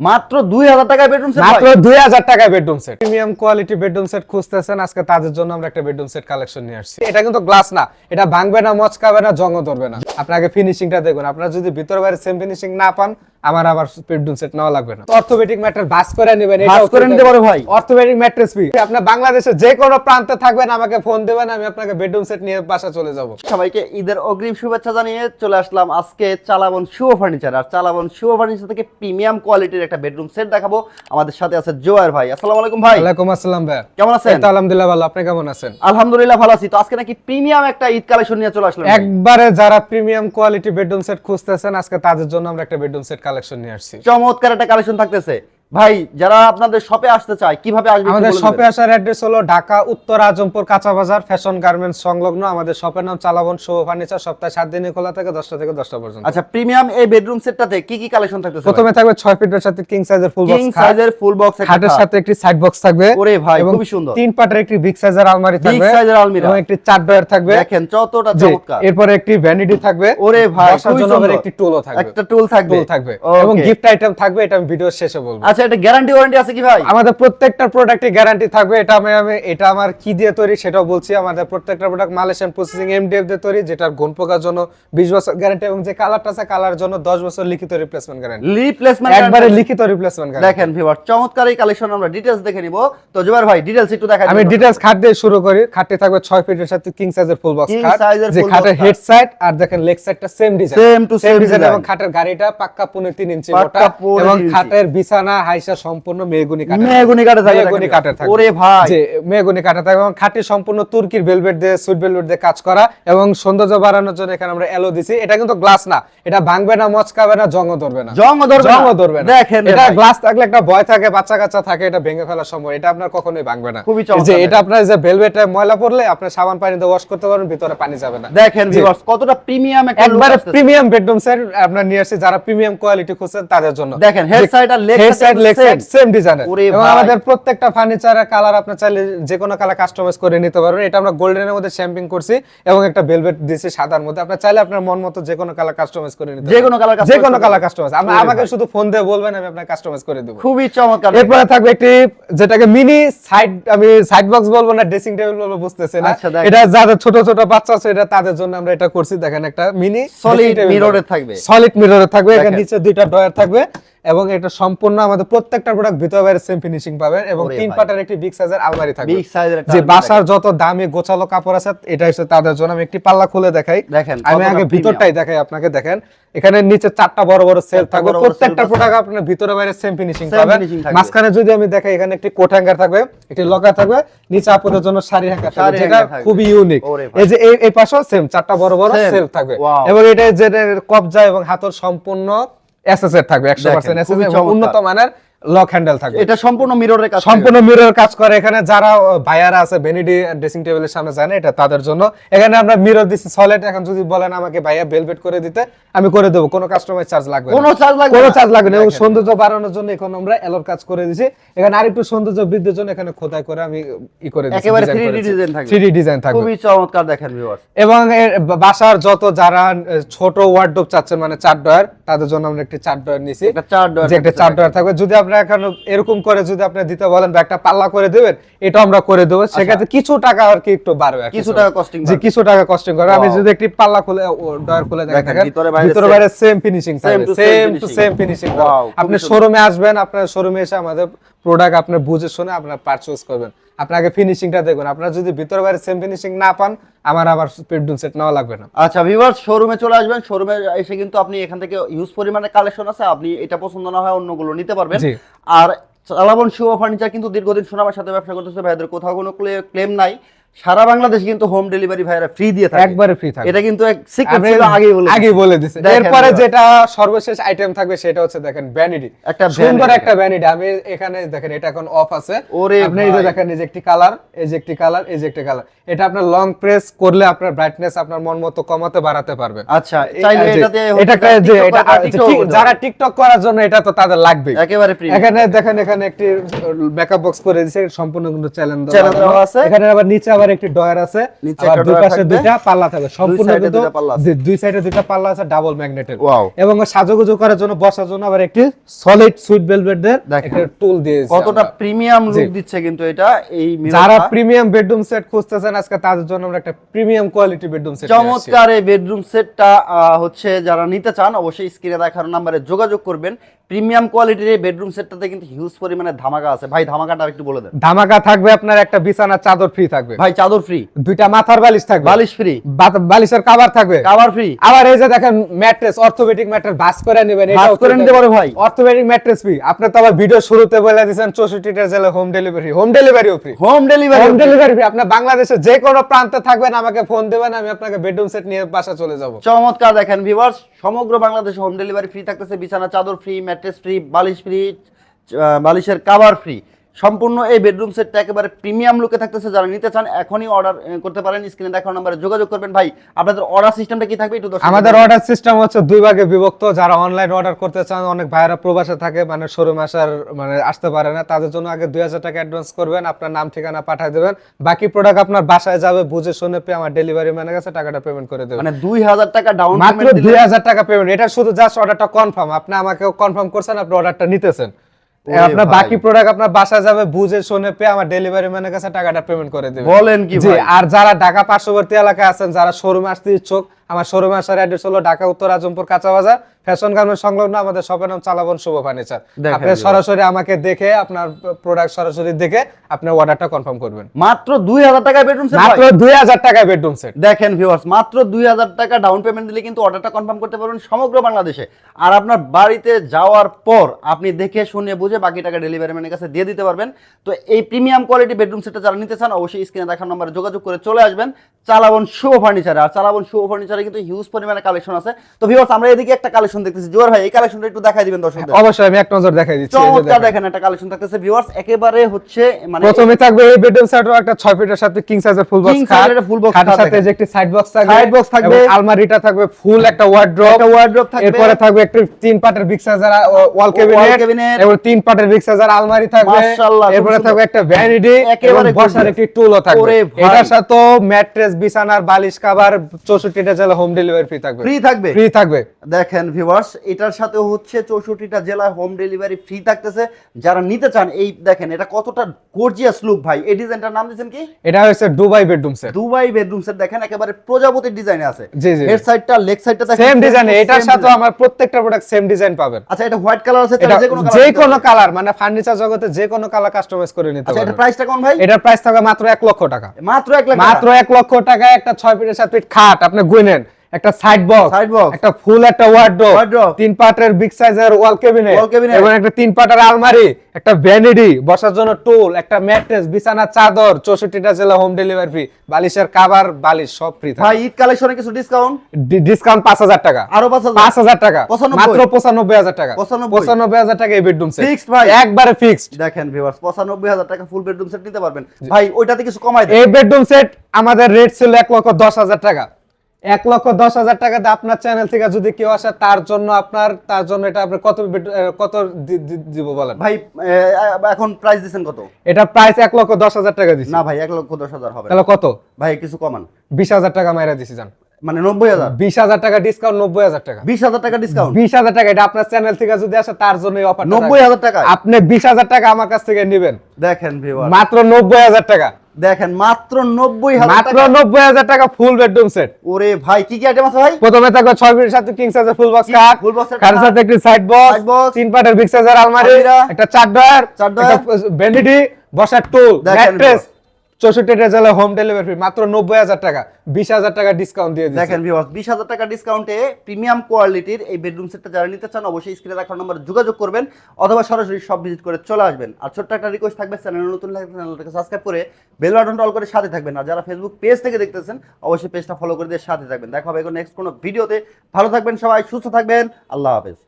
মাত্র দুই হাজার টাকায় বেডরুম সেট মাত্র দুই হাজার টাকায় bedroom set premium quality bedroom set খুঁজতেছেন আজকে তাদের জন্য আমরা একটা বেডরুম সেট কালেকশন নিয়ে আসছি। এটা কিন্তু গ্লাস না এটা ভাঙবে না মচকাবে না জঙ্গ ধরবে না। আপনাকে ফিনিশিংটা দেখুন আপনারা যদি ভিতর বাইরে সেম ফিনিশিং না পান আমার আবার বেডরুম সেট নেওয়া লাগবে না। অর্থোপেডিক ম্যাট্রেস বাস করে নেবেন বাস করে নিতে পারো ভাই। অর্থোপেডিক ম্যাট্রেস ফি আপনার বাংলাদেশে যে কোনো প্রান্তে থাকবেন আমাকে ফোন দেবেন আমি আপনাকে বেডরুম সেট নিয়ে বাসা চলে যাব। সবাইকে ঈদের অগ্রিম শুভেচ্ছা জানিয়ে চলে আসলাম আজকে চালাবন শুভ ফার্নিচার আর চালাবন শুভ ফার্নিচার থেকে প্রিমিয়াম কোয়ালিটির একটা বেডরুম সেট দেখাবো। আমাদের সাথে আছে জোয়ার ভাই। আসসালামু আলাইকুম ভাই। ওয়ালাইকুম আসসালাম ভাই। কেমন আছেন? তো আলহামদুলিল্লাহ ভালো। আপনি কেমন আছেন? আলহামদুলিল্লাহ ভালো আছি। তো আজকে নাকি প্রিমিয়াম একটা ঈদ কালেকশন নিয়ে চলে আসলাম একবারে যারা প্রিমিয়াম কোয়ালিটি বেডরুম সেট খুঁজতেছেন আজকে তাদের জন্য আমরা একটা বেডরুম সেট কালেকশন নিয়ে আসছি। চমৎকার একটা কালেকশন থাকতেছে। ভাই যারা আপনাদের শপে আসতে চায় কীভাবে আসবে আমাদের শপে আসার অ্যাড্রেস হলো ঢাকা উত্তর আজমপুর কাঁচা বাজার ফ্যাশন গার্মেন্টস সংলগ্ন। আমাদের শপের নাম চালাবন শুভ ফার্নিচার সপ্তাহে সাত দিনে খোলা থাকে দশটা থেকে দশটা পর্যন্ত। আচ্ছা প্রিমিয়াম এই বেডরুম সেটটাতে কি কি কালেকশন থাকতেছে প্রথমে থাকবে ছয় ফিটের সাথে কিং সাইজের ফুল কিং বক্স সাইজের ফুল বক্স খাটের সাথে একটি সাইড বক্স থাকবে। ওরে ভাই, খুবই সুন্দর। তিন পাটের একটি বিগ সাইজের আলমারি থাকবে। বিগ সাইজের আলমিরা। এবং একটি চার ডয়ার থাকবে। দেখেন যতটা চমৎকার। এরপরে একটি ভ্যানিটি থাকবে। ওরে ভাই, বসার জন্য। একটি টুলও থাকবে। একটা টুল থাকবে। টুল থাকবে। এবং গিফট আইটেম থাকবে এটা আমি ভিডিওর শেষে বলব। আচ্ছা এটা গ্যারান্টি ওয়ারেন্টি আছে কি ভাই? আমাদের প্রত্যেকটা প্রোডাক্টে গ্যারান্টি থাকবে এটা আমি আমি এটা আমার কি দিয়ে তৈরি সেটাও বলছি। আমাদের প্রত্যেকটা প্রোডাক্ট মালয়েশিয়ান প্রসেসিং এমডিএফ দিয়ে তৈরি যেটার গুণ পোকার জন্য 20 বছর গ্যারান্টি এবং যে কালারটা আছে কালার জন্য 10 বছর লিখিত রিপ্লেসমেন্ট গ্যারান্টি রিপ্লেসমেন্ট একবারে লিখিত রিপ্লেসমেন্ট গ্যারান্টি দেখেন ভিউয়ার চমৎকার এই কালেকশন আমরা ডিটেইলস দেখে নিব। তো জুবাইর ভাই ডিটেইলস একটু দেখাই আমি। ডিটেইলস খাট দিয়ে শুরু করি। খাটটি থাকবে 6 ফিটের সাথে কিং সাইজের ফুল বক্স খাট। যে খাটের হেড সাইড আর দেখেন লেগ সাইডটা same design Same to same design এবং খাটের গাড়িটা পাক্কা পুনে 3 ইঞ্চি মোটা এবং। খাটের বিছানা হাইসা সম্পূর্ণ মেহগুনি কাঠের মেহগনি কাঠে থাকবে মেহগনি দেখেন। কাঠের থাকবে। ওরে ভাই। যে মেহগনি কাঠের থাকবে এবং খাঁটি সম্পূর্ণ তুর্কির ভেলভেট দিয়ে সুইট ভেলভেট দিয়ে কাজ করা এবং সৌন্দর্য বাড়ানোর জন্য এখানে আমরা এলো দিছি। এটা কিন্তু গ্লাস না। এটা ভাঙবে না মচকাবে না জঙ্গ ধরবে না। জং ধরবে। জঙ্গ ধরবে না। দেখেন এটা গ্লাস থাকলে একটা ভয় থাকে বাচ্চা কাচ্চা থাকে এটা ভেঙে ফেলার সময়। এটা আপনার কখনোই ভাঙবে না। খুবই চমৎকার যে এটা আপনার যে ভেলভেটে ময়লা পড়লে আপনি সাবান পানি দিয়ে ওয়াশ করতে পারবেন ভিতরে পানি যাবে না। দেখেন। ভিউয়ার্স কতটা প্রিমিয়াম একটা একবারে প্রিমিয়াম বেডরুম সেট আপনার নিয়ে আসছে। যারা প্রিমিয়াম কোয়ালিটি খুঁজছেন তাদের জন্য। দেখেন, আর head side leg side same ডিজাইনের এবং আমাদের প্রত্যেকটা ফার্নিচারের কালার আপনি চাইলে যে কোনো কালার কাস্টমাইজ করে নিতে পারবেন। এটা আমরা গোল্ডেনের মধ্যে শ্যাম্পিং করছি এবং একটা ভেলভেট দিয়েছি সাদার মধ্যে। আপনি চাইলে আপনার মন মতো যে কোনো কালার কাস্টমাইজ করে নিতে যে কোনো colour যে কোনো কালার কাস্টমাইজ আপনি আমাকে শুধু ফোন দিয়ে বলবেন আমি আপনাকে কাস্টমাইজ করে দেবো। খুবই চমৎকার। এরপরে থাকবে একটি যেটাকে মিনি সাইড আমি সাইড বক্স বলব না ড্রেসিং টেবিল বলব আচ্ছা, এটা যাদের ছোট ছোট বাচ্চা আছে এটা তাদের জন্য আমরা এটা করছি। দেখেন একটা মিনি mirror এর থাকবে। সলিড মিররের থাকবে। এখানে নিচে দুইটা ডয়ার থাকবে। এবং এটা সম্পূর্ণ আমাদের প্রত্যেকটা প্রোডাক্ট ভিতর বাইরে সেম ফিনিশিং পাবেন এবং তিন। পাটের একটি বিগ সাইজের আলমারি থাকবে। এর একটা যে বাসার যত দামি গোছালো কাপড় আছে এটা হচ্ছে তাদের জন্য। আমি একটি পাল্লা খুলে দেখাই। দেখেন, আমি আগে ভিতরটাই দেখাই আপনাকে দেখেন। এখানে নিচে চারটা বড় বড় সেল থাকবে। প্রত্যেকটা প্রোডাক্ট আপনার ভিতরে বাইরে সেম ফিনিশিং পাবেন। মাঝখানে যদি আমি দেখাই এখানে একটি কোট হ্যাঙ্গার থাকবে একটি লকার থাকবে নিচে আপুদের জন্য শাড়ি হ্যাঙ্গার থাকবে যেটা খুবই ইউনিক এই যে এই পাশেও সেম চারটা বড় বড় সেল থাকবে। এবং এটা যেটা কবজা এবং হাতল সম্পূর্ণ এসএসএর থাকবে 100% দেখেন, এসএস খুবই এবং উন্নত মানের লক হ্যান্ডেল থাকবে। এটা সম্পূর্ণ মিররের কাজ সম্পূর্ণ মিরর কাজ করে। এখানে যারা ভাইয়ারা আছে ভ্যানিটি ড্রেসিং টেবিলের সামনে জানে এটা তাদের জন্য। এখানে আমরা মিরর দিচ্ছি সলিড এখন যদি বলেন আমাকে ভাইয়া বেলভেট করে দিতে আমি করে দেবো। কোনো কাস্টমার চার্জ লাগবে কোনো চার্জ লাগবে কোনো চার্জ লাগবে না। সৌন্দর্য বাড়ানোর জন্য এখন আমরা এলোর কাজ করে দিছি। এখানে আরেকটু সৌন্দর্য বৃদ্ধির জন্য এখানে খোদাই করে আমি ই করে দিছি একেবারে 3D design থাকবে। 3D ডিজাইন থাকবে। খুবই চমৎকার দেখেন ভিউয়ার্স এবং এর বাসার যত যারা ছোট ওয়ার্ডরোব চাচ্ছেন মানে চার ডয়ার তাদের জন্য আমরা একটি চার ডয়ার নিছি। একটা চার ডয়ার যে একটা চার ডয়ার থাকবে। যদি আপনারা এখন এরকম করে যদি আপনি দিতে বলেন বা একটা পাল্লা করে দেবেন এটা আমরা করে দেবো। সেক্ষেত্রে কিছু টাকা আর কি একটু বাড়বে আচ্ছা। কিছু টাকা কস্টিং যে কিছু টাকা কস্টিং করে আমি যদি একটি পাল্লা খুলে ডয়ার খুলে দেখেন। ভিতরে বাইরে same finishing same to same finishing আপনি। শোরুমে আসবেন আপনার শোরুমে এসে আমাদের প্রোডাক্ট আপনার বুঝে শুনে আপনার পারচেস করবেন। আপনাকে ফিনিশিংটা দেখুন। আপনার যদি ভিতর বাইরে সেম ফিনিশিং না পান আমার আবার বেডরুম সেট নেওয়া লাগবে না। আচ্ছা ভিভার শোরুমে চলে আসবেন। শোরুমে এসে কিন্তু আপনি এখান থেকে ইউজ পরিমাণে কালেকশন আছে। আপনি এটা পছন্দ না হয় অন্যগুলো নিতে পারবেন। আর চালাবন শুভ ফার্নিচার কিন্তু দীর্ঘদিন সুনামের সাথে ব্যবসা করতেছে। ভাইদের কোথাও কোনো ক্লেম নাই। সারা বাংলাদেশে কিন্তু হোম ডেলিভারি ভাইরা ফ্রি দিয়ে থাকে। একবারে ফ্রি থাকবে এটা কিন্তু এক সিক্রেট ছিল আগেই বলে আগেই বলে দিছি দেখেন এরপরে যেটা সর্বশেষ আইটেম থাকবে সেটা হচ্ছে দেখেন ভ্যানিটি একটা সুন্দর একটা ভ্যানিটি আমি এখানে দেখেন এটা এখন অফ আছে। ওরে আপনি এই যে দেখেন এই যে একটি কালার এই যে একটি কালার এই যে একটি কালার এটা আপনার লং প্রেস করলে আপনার ব্রাইটনেস আপনার মন মতো কমাতে বাড়াতে পারবে। আচ্ছা চাইলে এটাতে এটা যে এটা যারা টিকটক করার জন্য এটা তো তাদের লাগবে একেবারে ফ্রি এখানে দেখেন এখানে একটি মেকআপ বক্স করে দিয়েছে সম্পূর্ণ কিন্তু চ্যালেঞ্জ দেওয়া আছে। এখানে আবার নিচে আবার একটি ডয়ার আছে আবার দুই পাশে। দুইটা পাল্লা থাকবে সম্পূর্ণ কিন্তু দুই সাইডে দুইটা পাল্লা আছে ডাবল ম্যাগনেটের. এবং সাজুগুজু করার জন্য বসার জন্য আবার একটি সলিড সুইট বেলভেটের দেখেন। একটা টুল দিয়েছি কতটা প্রিমিয়াম লুক দিচ্ছে কিন্তু এটা এই যারা প্রিমিয়াম বেডরুম সেট খুঁজতেছেন আজকে তাদের জন্য আমরা একটা প্রিমিয়াম কোয়ালিটি বেডরুম সেট চমৎকার এই বেডরুম সেটটা হচ্ছে যারা নিতে চান অবশ্যই স্ক্রিনে দেখার নাম্বারে যোগাযোগ করবেন। প্রিমিয়াম কোয়ালিটির এই বেডরুম সেটটাতে কিন্তু হিউজ পরিমাণে ধামাকা আছে। ভাই ধামাকাটা একটু বলে দেন। ধামাকা থাকবে আপনার একটা বিছানার চাদর ফ্রি থাকবে। ভাই চাদর ফ্রি দুইটা মাথার বালিশ থাকবে। বালিশ ফ্রি বালিশের কাভার থাকবে। কাভার ফ্রি আবার এই যে দেখেন ম্যাট্রেস অর্থোপেডিক ম্যাট্রেস ভাস করে নেবেন ভাঁজ করে নিতে পারে ভাই। অর্থোপেডিক ম্যাট্রেস ফ্রি আপনি তো আবার ভিডিও শুরুতে বলে দিয়েছেন 64 টা জেলা home delivery home ডেলিভারিও free home delivery home delivery free আপনি বাংলাদেশের যে কোনো প্রান্তে থাকবেন আমাকে ফোন দেবেন আমি আপনাকে বেডরুম সেট নিয়ে বাসা চলে যাব। চমৎকার দেখেন ভিউয়ার্স সমগ্র বাংলাদেশে হোম ডেলিভারি ফ্রি থাকতেছে বিছানা চাদর ফ্রি ম্যাট্রেস ফ্রি বালিশ ফ্রি বালিশের কাভার ফ্রি সম্পূর্ণ এই বেডরুম সেটটা একেবারে প্রিমিয়াম লুকে থাকতেছে। যারা নিতে চান এখনই অর্ডার করতে পারেন। স্ক্রিনে দেখানো নাম্বারে যোগাযোগ করবেন। ভাই আপনাদের অর্ডার সিস্টেমটা কি থাকবে একটু আমাদের অর্ডার সিস্টেম হচ্ছে দুই ভাগে বিভক্ত। যারা অনলাইন অর্ডার করতে চান অনেক ভাইরা প্রবাসে থাকে মানে শোরুমে আসার মানে আসতে পারে না। তাদের জন্য আগে দুই হাজার টাকা অ্যাডভান্স করবেন আপনার নাম ঠিকানা পাঠিয়ে দেবেন। বাকি প্রোডাক্ট আপনার বাসায় যাবে বুঝে শুনে পেয়ে আমার ডেলিভারি ম্যানের কাছে টাকাটা পেমেন্ট করে দেবেন। মানে দুই হাজার টাকা ডাউন মাত্র পেমেন্ট দুই হাজার টাকা পেমেন্ট এটা শুধু জাস্ট অর্ডারটা কনফার্ম আপনি আমাকে কনফার্ম করছেন আপনি অর্ডারটা নিতেছেন। আপনার বাকি প্রোডাক্ট আপনার বাসা যাবে বুঝে শুনে পেয়ে আমার ডেলিভারি ম্যানের কাছে টাকাটা পেমেন্ট করে দেবে। বলেন কি আর যারা ঢাকা পার্শ্ববর্তী এলাকায় আছেন যারা শোরুম আসতে ইচ্ছুক আমার শোরুমে আসার অ্যাড্রেস হলো ঢাকা উত্তর আজমপুর কাঁচা বাজার ফ্যাশন গার্মেন্ট সংলগ্ন আমাদের শপের নাম চালাবন শুভ ফার্নিচার। আপনি সরাসরি আমাকে দেখে আপনার প্রোডাক্ট সরাসরি দেখে আপনি অর্ডারটা কনফার্ম করবেন। মাত্র দুই হাজার টাকা বেডরুম সেট মাত্র দুই হাজার টাকায় বেডরুম সেট দেখেন ভিউয়ার্স মাত্র দুই হাজার টাকা ডাউন পেমেন্ট দিলে কিন্তু অর্ডারটা কনফার্ম করতে পারবেন সমগ্র বাংলাদেশে। আর আপনার বাড়িতে যাওয়ার পর আপনি দেখে শুনে বুঝে বাকি টাকা ডেলিভারি ম্যানের কাছে দিয়ে দিতে পারবেন। তো এই প্রিমিয়াম কোয়ালিটি বেডরুম সেটটা যারা নিতে চান অবশ্যই স্ক্রিনে দেখার নম্বরে যোগাযোগ করে চলে আসবেন। চালাবন শো ফার্নিচার আর চালাবন শুভ ফার্নিচারে কিন্তু হিউজ পরিমাণে কালেকশন আছে। তো ভিউয়ার্স আমরা এদিকে একটা কালেকশন দেখতেছি। জোয়ার ভাই এই কালেকশনটা একটু দেখাই দিবেন দর্শকদের। অবশ্যই আমি এক নজর দেখাই দিচ্ছি চমৎকার দেখেন। একটা কালেকশন থাকতেছে। ভিউয়ার্স একেবারে হচ্ছে মানে প্রথমে থাকবে এই বেডরুম সেটও একটা 6 ফিটের সাথে কিং সাইজের ফুল বক্স খাট। এর full খাটের সাথে যে একটি সাইড বক্স থাকবে। Side box থাকবে। আলমারিটা থাকবে ফুল একটা ওয়ার্ড্রপ একটা wardrobe থাকবে। এরপরে থাকবে একটি তিন পাটের বিগ সাইজের ওয়াল ক্যাবিনেট এবং তিন পাটের বিগ সাইজের আলমারি থাকবে। মাশাআল্লাহ, এরপরে থাকবে একটা ভ্যানিটি একেবারে বসার। একটি টুলও থাকবে। এটার সাথে ম্যাট্রেস বিছানার বালিশ কভার 64টা জেলা হোম ডেলিভারি ফ্রি থাকবে। ফ্রি থাকবে? ফ্রি থাকবে। দেখেন ভিউয়ার্স এটার সাথে হচ্ছে চৌষট্টিটা জেলায় হোম ডেলিভারি ফ্রি থাকতেছে। যারা নিতে চান এই দেখেন এটা কতটা গর্জিয়াস লুক ভাই। এই ডিজাইনটার নাম দিয়েছেন কি? এটা হচ্ছে Dubai bedroom set Dubai bedroom set দেখেন একেবারে প্রজাপতির ডিজাইনে আছে। জি, জি। হেড সাইডটা লেগ সাইডটা দেখেন সেম ডিজাইনে এটার সাথে আমার প্রত্যেকটা প্রোডাক্ট সেম ডিজাইন পাবেন। আচ্ছা এটা হোয়াইট কালার আছে তাহলে যে কোনো যে কালার কোনো কালার মানে ফার্নিচার জগতে যে কোনো কালার কাস্টমাইজ করে নিতে আচ্ছা এটা প্রাইসটা কোন ভাই? এটার প্রাইস থাকবে মাত্র এক লক্ষ টাকা। মাত্র এক লাখ মাত্র এক লক্ষ টাকায় একটা ছয় ফিটের সাত ফিট খাট আপনি গুনেন একটা সাইড বক্স Side box। একটা ফুল একটা ওয়ার্ড্রোব তিন পাটের বিগ সাইজের ওয়াল ক্যাবিনেট এবং একটা তিন পাটের আলমারি একটা ভ্যানিটি বসার জন্য টুল একটা ম্যাট্রেস বিছানা চাদর চৌষট্টিটা জেলা হোম ডেলিভারি ফ্রি বালিশের কাভার বালিশ সব ফ্রি ভাই ঈদ কালেকশনে কিছু ডিসকাউন্ট ডিসকাউন্ট পাঁচ হাজার টাকা। আরও পাঁচ হাজার? পাঁচ হাজার টাকা। পঁচানব্বই। মাত্র পঁচানব্বই হাজার টাকা। পঁচানব্বই। পঁচানব্বই হাজার টাকা এই বেডরুম সেট Fixed ভাই। একবারে ফিক্সড দেখেন ভিউয়ার্স পঁচানব্বই হাজার টাকা ফুল বেডরুম সেট নিতে পারবেন। ভাই ওইটাতে কিছু কমাই দেন। এই বেডরুম সেট আমাদের রেট ছিল এক লক্ষ দশ হাজার টাকা। এক লক্ষ দশ হাজার টাকাতে আপনার চ্যানেল থেকে যদি কেউ আসে তার জন্য আপনার তার জন্য এটা আপনি কত কত দিব বলেন? ভাই এখন প্রাইস দিচ্ছেন কত? এটা প্রাইস এক লক্ষ দশ হাজার টাকা দিচ্ছি না ভাই এক লক্ষ দশ হাজার হবে তাহলে কত? ভাই কিছু কমান। বিশ হাজার টাকা মাইরা দিছি যান মানে নব্বই হাজার। বিশ হাজার টাকা ডিসকাউন্ট নব্বই হাজার টাকা। বিশ হাজার টাকা ডিসকাউন্ট বিশ হাজার টাকা এটা আপনার চ্যানেল থেকে যদি আসে তার জন্য অফার নব্বই হাজার টাকা আপনি বিশ হাজার টাকা আমার কাছ থেকে নেবেন। দেখেন মাত্র নব্বই হাজার টাকা। দেখেন মাত্র নব্বই মাত্র নব্বই হাজার টাকা ফুল বেডরুম সেট ওরে ভাই কি কি আইটেম আছে ভাই? প্রথমে থাকবে ছয় ফিটের সাথে কিং সাইজের ফুল বক্স কি- কাঠ full box এর কাঠের খাট, সাথে একটি সাইড বক্স তিন পাটের বিগ সাইজের আলমারি একটা চার ডয়ার চার drawer, ভ্যানিটি বসার টুল ম্যাট্রেস চৌষট্টি জেলা হোম ডেলিভারি মাত্র নব্বই হাজার টাকা। বিশ হাজার টাকা ডিসকাউন্ট দিয়ে দেখেন বিশ হাজার টাকা ডিসকাউন্টে প্রিমিয়াম কোয়ালিটির এই বেডরুম সেটটা যারা নিতে চান, অবশ্যই স্ক্রিনে রাখার নম্বরে যোগাযোগ করবেন অথবা সরাসরি সব ভিজিট করে চলে আসবেন। আর ছোট্ট একটা রিকোয়েস্ট থাকবে চ্যানেল নতুন লাগলে চ্যানেলটাকে সাবস্ক্রাইব করে বেল বাটনটা অল করে সাথে থাকবেন। আর যারা ফেসবুক পেজ থেকে দেখতেছেন, অবশ্যই পেজটা ফলো করে দিয়ে সাথে থাকবেন। দেখা হবে নেক্সট কোনো ভিডিওতে ভালো থাকবেন সবাই, সুস্থ থাকবেন। আল্লাহ হাফেজ।